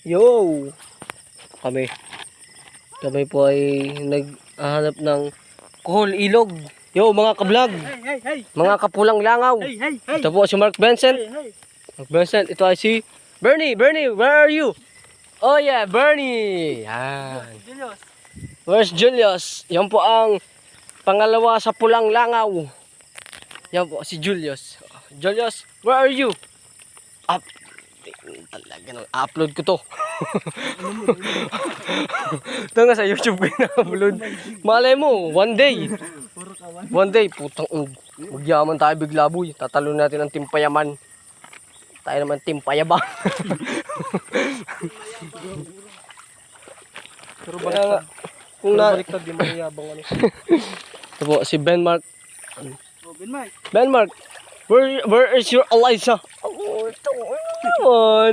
Yo! Kami. Kami po ay naghahanap ng kuhol ilog. Yo, mga kablog. Hey, hey, hey. Mga kapulang langaw. Hey, hey, hey. Ito po si Mark Vincent. Hey, hey. Mark Vincent, ito ay si Bernie. Bernie, where are you? Oh yeah, Bernie. Yan. Julius. Where's Julius? Yan po ang pangalawa sa pulang langaw. Yan po, si Julius. Julius, where are you? Up. Talaga nang upload ko to. Ito nga sa YouTube ko na-upload. Malay mo, one day. One day, putang ug. Magyaman tayo bigla boy. Tatalo natin ang timpayaman. Tayo naman timpayabang. Pero nga, kung na, baliktad di mayabang ano. ito po, si Ben Mark. Robin Mike. Ben Mark, where, where is your Eliza? Oh, ito, ano naman.